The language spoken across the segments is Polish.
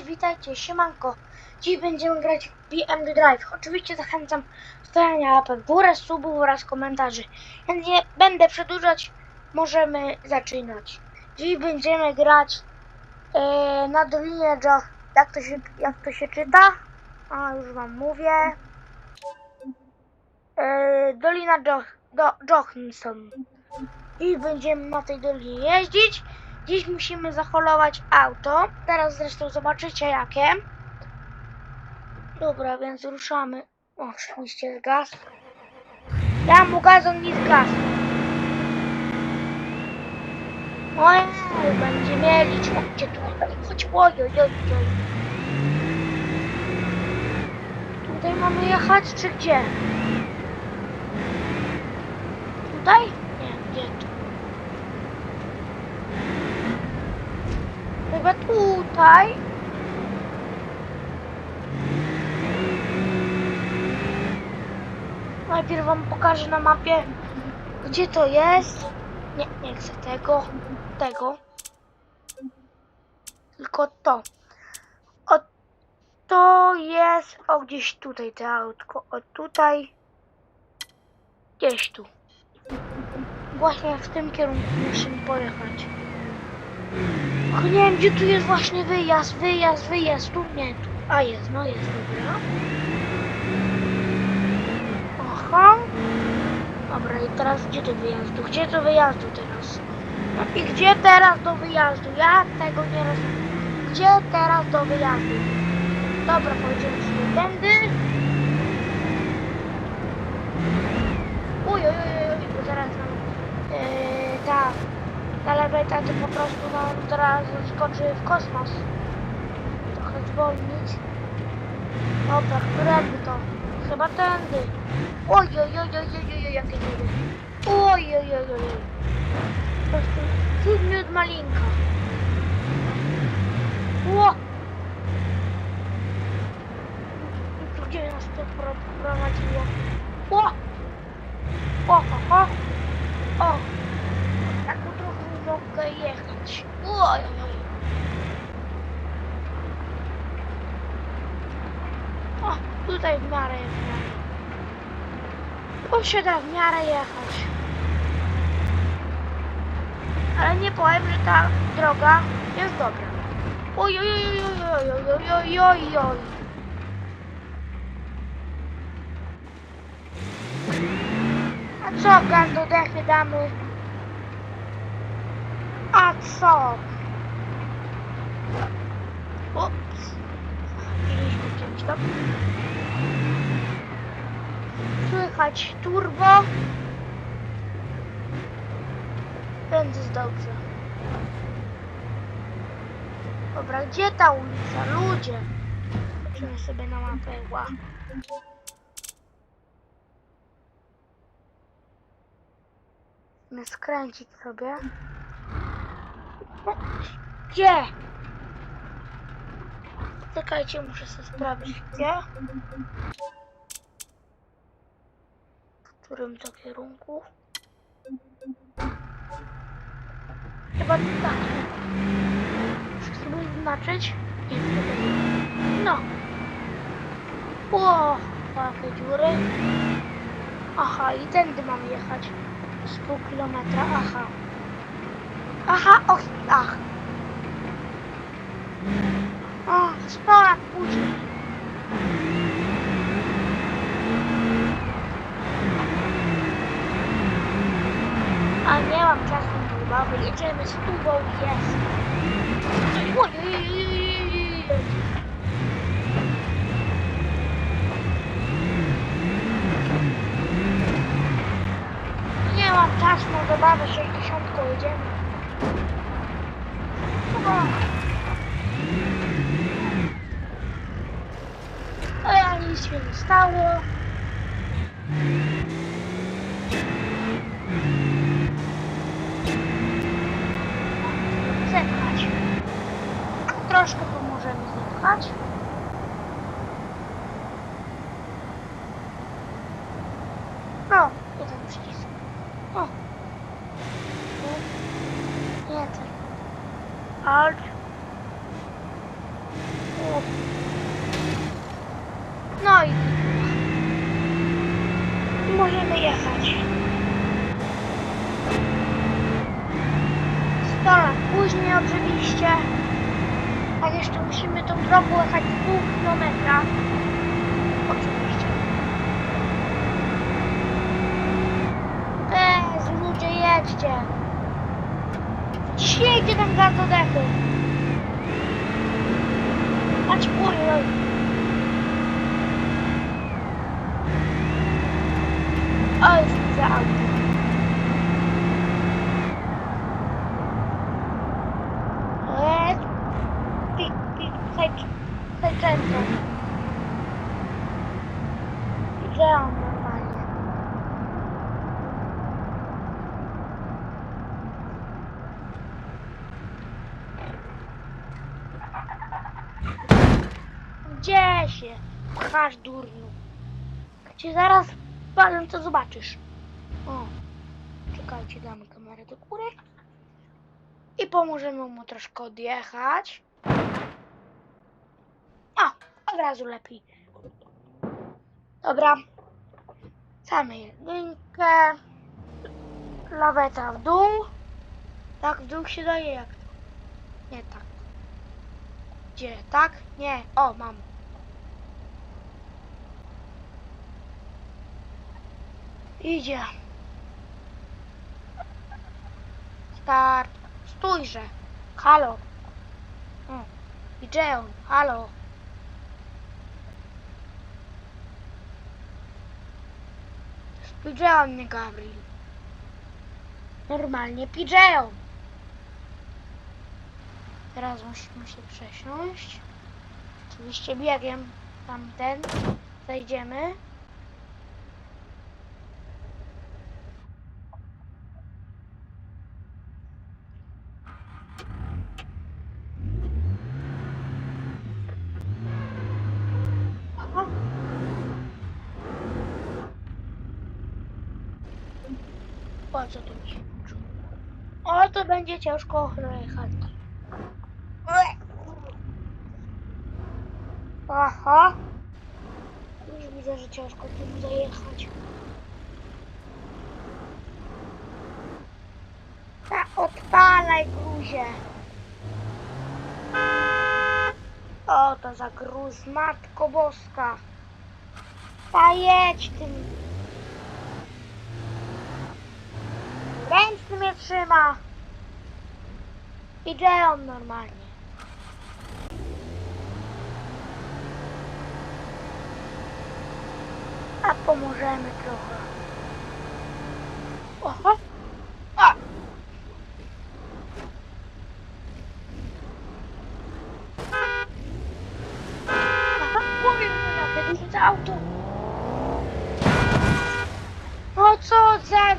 Cześć, witajcie, siemanko. Dziś będziemy grać BMD Drive. Oczywiście zachęcam do stawiania łapek w górę, subów oraz komentarzy. Ja nie będę przedłużać, możemy zaczynać. Dziś będziemy grać e, na Jo... Jak to, się, jak to się czyta? A, już wam mówię. E, Dolina jo, do. I będziemy na tej dolinie jeździć. Dziś musimy zaholować auto. Teraz zresztą zobaczycie jakie. Dobra, więc ruszamy. O, oczywiście zgasł. Ja mu gaz, on mi zgasł. Ojej, będzie mielić. Chodźcie tu, chodź, oj, oj, oj, oj. Tutaj mamy jechać, czy gdzie? Tutaj? Nie, gdzie tu? Chyba tutaj. Najpierw wam pokażę na mapie, gdzie to jest. Nie, nie chcę tego, tego. Tylko to. O, to jest, o gdzieś tutaj to autko, o tutaj. Gdzieś tu. Właśnie w tym kierunku musimy pojechać. Och, nie gdzie tu jest właśnie wyjazd, wyjazd, wyjazd, tu nie, tu. A jest, no jest, dobra. Aha. Dobra, i teraz gdzie do wyjazdu? Gdzie do wyjazdu teraz? No i gdzie teraz do wyjazdu? Ja tego nie rozumiem. Gdzie teraz do wyjazdu? Dobra, pojedziemy sobie tędy. Uj, uj, uj, uj, zaraz nam yy, ta, ta leweta to po prostu nam zaraz skoczy w kosmos. Trochę zwolnić. Dobra, którędy to? Chyba tędy. Oj, oj, oj, oj, oj, oj jakie dziury. Oj, oj, oj, oj, oj. Po prostu cudnie od malinka. Ło! Tu Gdzie nas to pro- prowadziło? Ło! O, o, o! O! Tak tu trochę mogę jechać. Oj, oj, oj. O, tutaj w miarę jest. w miarę. Tu się da w miarę jechać. Ale nie powiem, że ta droga jest dobra. Oj, oj, oj, oj, oj, oj, oj, oj, oj. A co, Gando, dechy damy? A co? Ups. Mieliśmy czymś tam. Słychać turbo. Więc jest dobrze. Dobra, gdzie ta ulica? Ludzie. Patrzymy sobie na mapę. Ła. My skręcić sobie. Gdzie? Czekajcie, muszę sobie sprawdzić gdzie. Którym to kierunku? Chyba tak. Sobie zaznaczyć. Nie wiem. No. Ło, jakie dziury. Aha, i tędy mam jechać. Z pół kilometra, aha. Aha, och, ach. O, spała później. A nie mam czasu na zabawy. Jedziemy z tubą jest. Oj, oj, oj. Nie mam czasu na zabawę 60 jedziemy. O. Ale nic się nie stało. troszkę pomoże mi zjechać. O, jeden przycisk. O. Jeden. Alt. Jeszcze musimy tą drogą jechać pół kilometra. Oczywiście. Bez ludzie jedźcie. Ciśnijcie ten gaz do dechy. Patrz, widzę auto. Eee, Pik, hej, hej, często. Widziałam normalnie. Gdzie się pchasz, durniu? Cię zaraz palę, to zobaczysz. O, czekajcie, damy kamerę do góry. I pomożemy mu troszkę odjechać. Od razu lepiej. Dobra. Same jedynkę. Laweta w dół. Tak, w dół się daje jak to? Nie tak. Gdzie? Tak? Nie. O, mam. Idzie. Start. Stójże. Halo. O. Gdzie on? Halo. Pigeon, nie Gabriel. Normalnie Pigeon. Teraz musimy się przesiąść. Oczywiście biegiem tamten. Zejdziemy. Aha. Po co tu mi się włączył? O, to będzie ciężko jechać. Aha. Już widzę, że ciężko tu zajechać. Ta, odpalaj gruzie. O, to za gruz, matko boska. Ta jedź tym. Ręczny mnie trzyma. Idzie on normalnie. A pomożemy trochę. Oho. A. Auto. No co za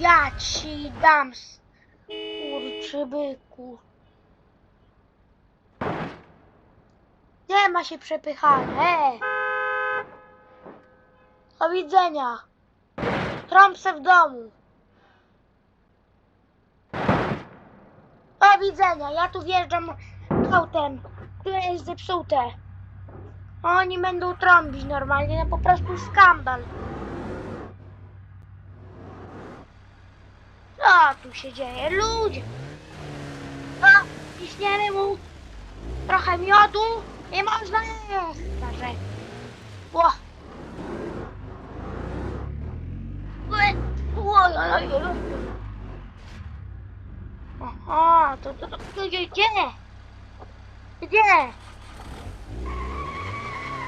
Ja ci dam, s- kurczy byku. Nie ma się przepychania, e! Do widzenia. Trąb se w domu. Do widzenia, ja tu wjeżdżam autem, które jest zepsute. Oni będą trąbić normalnie, no po prostu skandal. Co tu się dzieje? Ludzie! O, ciśniemy mu trochę miodu i można jeść. Także. Ło. Aha, to, to, to, to gdzie? Gdzie?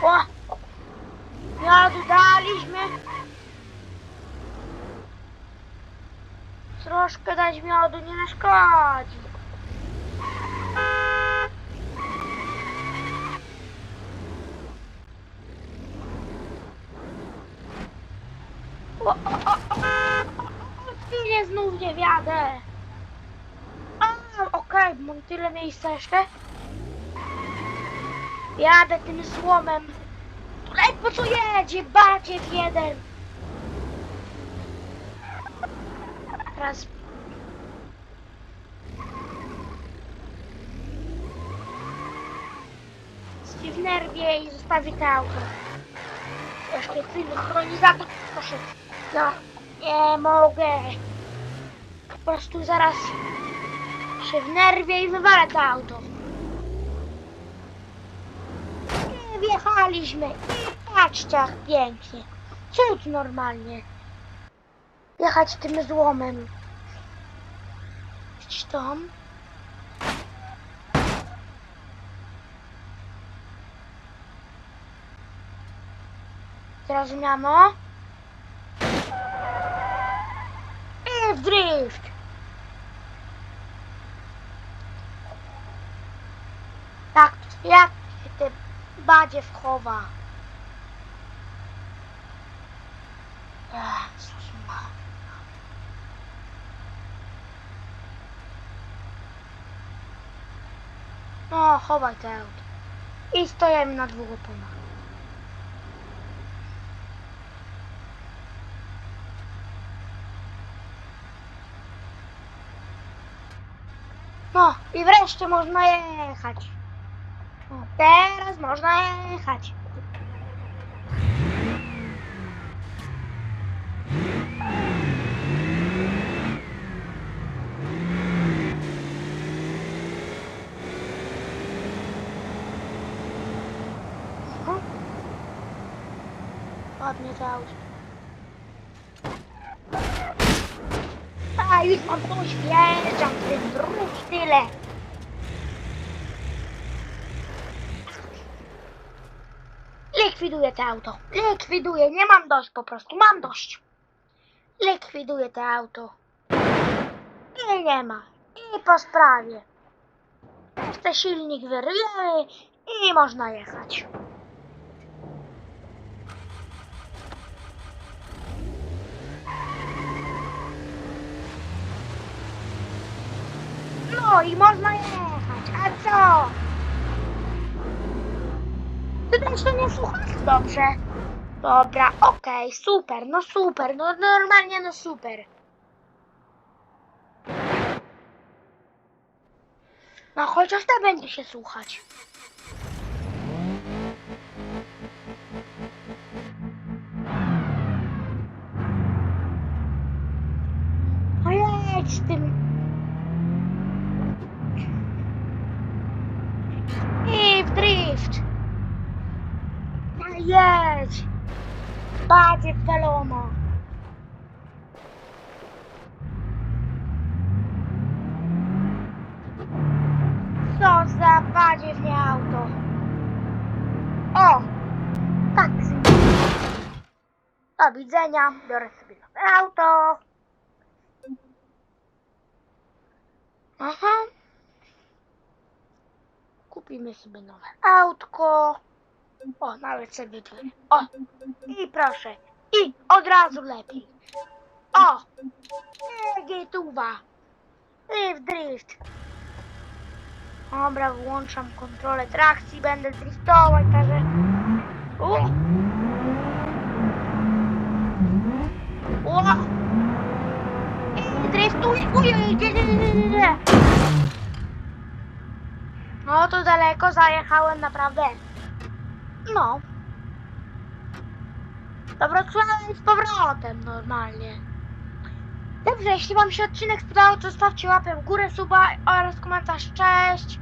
O! Miodu daliśmy. Troszkę dać miodu nie szkodzi. O, o, o, o, znów nie wiadę. Okej, mam tyle miejsca jeszcze. Jadę tym złomem. Ej, po co jedzie? Baciew jeden. teraz... Steve nerwie i zostawi to auto. Jeszcze chwilę chroni zamek poszedł. No, nie mogę. Po prostu zaraz się wnerwię i wywalę to auto. I wjechaliśmy. I patrzcie, jak pięknie. Cud normalnie. Jechać tym złomem. Gdzieś tam. Zrozumiano? I w drift! Jak, jak się te badzie wchowa? No, chowaj te auto. I stojemy na dwóch oponach. No i wreszcie można jechać. No, teraz można jechać. Ładnie auto. A już mam coś wjeżdżam, ten drut tyle. Likwiduję to auto. Likwiduję, nie mam dość po prostu, mam dość. Likwiduję to auto. I nie ma. I po sprawie. Jeszcze silnik wyrwiemy i można jechać. No i można jechać. A co? Ty też to nie słuchasz? Dobrze. Dobra, okej, super, no super, no normalnie no super. No chociaż to będzie się słuchać. No jedź z tym I w drift. No jedź. Badzie walona. Co za badzie w nie auto. O! Tak. Do widzenia. Biorę sobie nowe auto. Aha. Kupimy sobie nowe autko. O, nawet sobie tu. O, i proszę. I od razu lepiej. O, gituwa. W drift. Dobra, włączam kontrolę trakcji, będę driftować, także... U. O. I driftuj, uj, uj, nie, nie, nie, nie, nie. No to daleko zajechałem naprawdę. No. I z powrotem normalnie. Dobrze, jeśli wam się odcinek spodobał, to zostawcie łapę w górę, suba oraz komentarz. Cześć!